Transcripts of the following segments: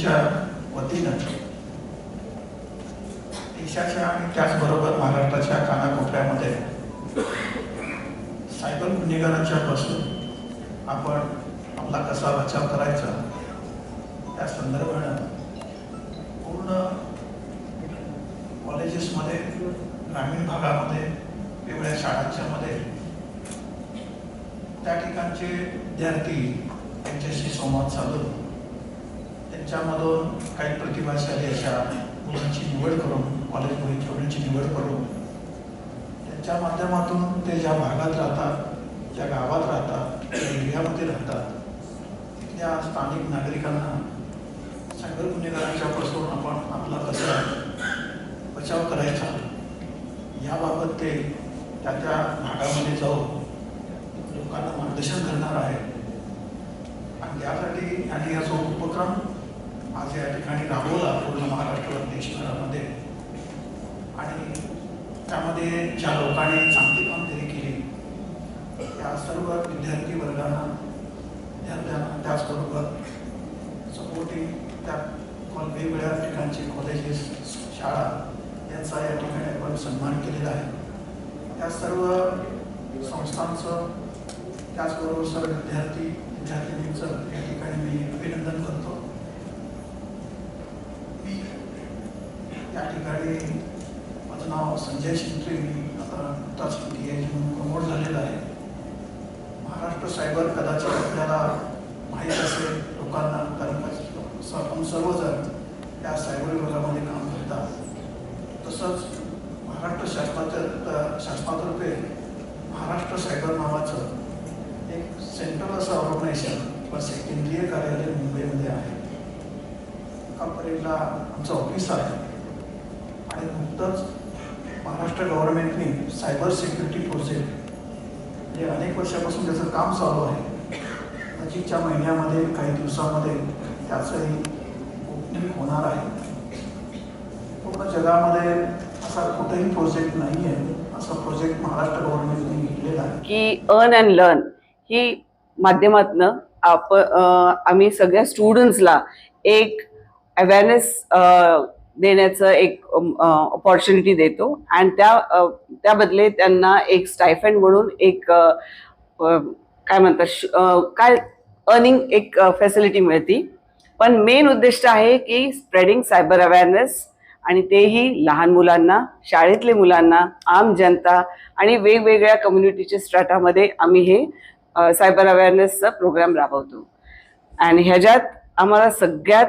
फाउंडेशनच्या वतीनं. देशाच्या आणि त्याचबरोबर महाराष्ट्राच्या कानाकोपऱ्यामध्ये सायबर गुन्हेगारांच्या पासून आपण आपला कसा बचाव करायचा त्या संदर्भानं पूर्ण कॉलेजेसमध्ये ग्रामीण भागामध्ये वेगवेगळ्या शाळांच्या मध्ये त्या ठिकाणचे विद्यार्थी त्यांच्याशी संवाद साधून त्यांच्यामधून काही प्रतिभाशाली अशा मुलांची निवड करून कॉलेजमध्ये छोट्यांची निवड करून त्यांच्या माध्यमातून ते ज्या भागात राहतात ज्या गावात राहतात त्या एरियामध्ये राहतात तिथल्या स्थानिक नागरिकांना सायबर गुन्हेगारांच्या पासून आपण आपला कसा बचाव करायचा. याबाबत ते त्या त्या भागामध्ये जाऊन लोकांना मार्गदर्शन करणार आहे आणि यासाठी आणि याचा उपक्रम आज या ठिकाणी राबवला पूर्ण महाराष्ट्र देशभरामध्ये. आणि त्यामध्ये ज्या लोकांनी चांगली कामगिरी केली त्या सर्व विद्यार्थी वर्गांना विद्यार्थ्यांना त्याचबरोबर सपोर्टिंग त्या वेगवेगळ्या ठिकाणचे कॉलेजेस शाळा यांचा या ठिकाणी आपण सन्मान केलेला आहे. त्या सर्व संस्थांचं त्याचबरोबर सर्व विद्यार्थी विद्यार्थिनींचं या ठिकाणी मी अभिनंदन करतो मी या ठिकाणी माझं नाव संजय शिंत्रे मी आता नुकताच डी आय म्हणून प्रमोट झालेला आहे. महाराष्ट्र सायबर कदाचित आपल्याला माहीत असेल लोकांना कारण आपण सर्वजण या सायबर विभागामध्ये काम करतात. तसंच महाराष्ट्र शासनाच्या शासनातर्फे महाराष्ट्र सायबर नावाचं एक सेंट्रल असं ऑर्गनायझेशन किंवा से- केंद्रीय कार्यालय मुंबईमध्ये आहे. आमचं ऑफिस आहे. आणि नुकतंच महाराष्ट्र गव्हर्नमेंटने सायबर सिक्युरिटी प्रोजेक्ट जे अनेक वर्षापासून त्याचं काम चालू आहे. नजीकच्या महिन्यामध्ये काही दिवसामध्ये त्याचंही ओपनिंग होणार आहे. पूर्ण जगामध्ये असा कुठेही प्रोजेक्ट नाही आहे. असा प्रोजेक्ट महाराष्ट्र गव्हर्नमेंटने घेतलेला आहे. की अर्न अँड लर्न ही माध्यमातनं आप आम्ही सगळ्या स्टुडंट्सला एक अवेअरनेस देण्याचं एक ऑपॉर्च्युनिटी देतो. आणि त्या त्याबदले त्या बदले त्यांना एक स्टायफंड म्हणून एक काय म्हणतात श- काय अर्निंग एक फॅसिलिटी मिळते. पण मेन उद्दिष्ट आहे की स्प्रेडिंग सायबर अवेअरनेस आणि तेही लहान मुलांना शाळेतले मुलांना आम जनता आणि वेगवेगळ्या कम्युनिटीच्या स्ट्राटामध्ये आम्ही हे सायबर अवेअरनेसचा प्रोग्राम राबवतो. आणि ह्याच्यात आम्हाला सगळ्यात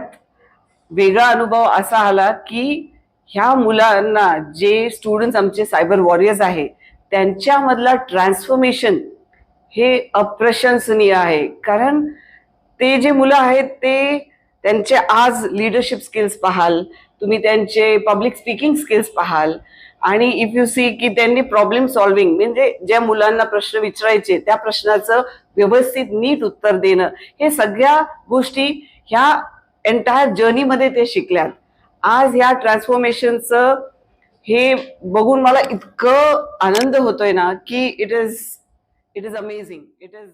वेगळा अनुभव असा आला की ह्या मुलांना जे स्टुडंट्स आमचे सायबर वॉरियर्स आहे त्यांच्यामधला ट्रान्सफॉर्मेशन हे अप्रशंसनीय आहे. कारण ते जे मुलं आहेत ते त्यांचे आज लिडरशिप स्किल्स पाहाल तुम्ही त्यांचे पब्लिक स्पीकिंग स्किल्स पाहाल. आणि इफ यू सी की त्यांनी प्रॉब्लेम सॉल्विंग म्हणजे ज्या मुलांना प्रश्न विचारायचे त्या प्रश्नाचं व्यवस्थित नीट उत्तर देणं हे सगळ्या गोष्टी ह्या एंटायर जर्नीमध्ये ते शिकल्यात. आज ह्या ट्रान्सफॉर्मेशनचं हे बघून मला इतकं आनंद होतोय ना की it is it is amazing it is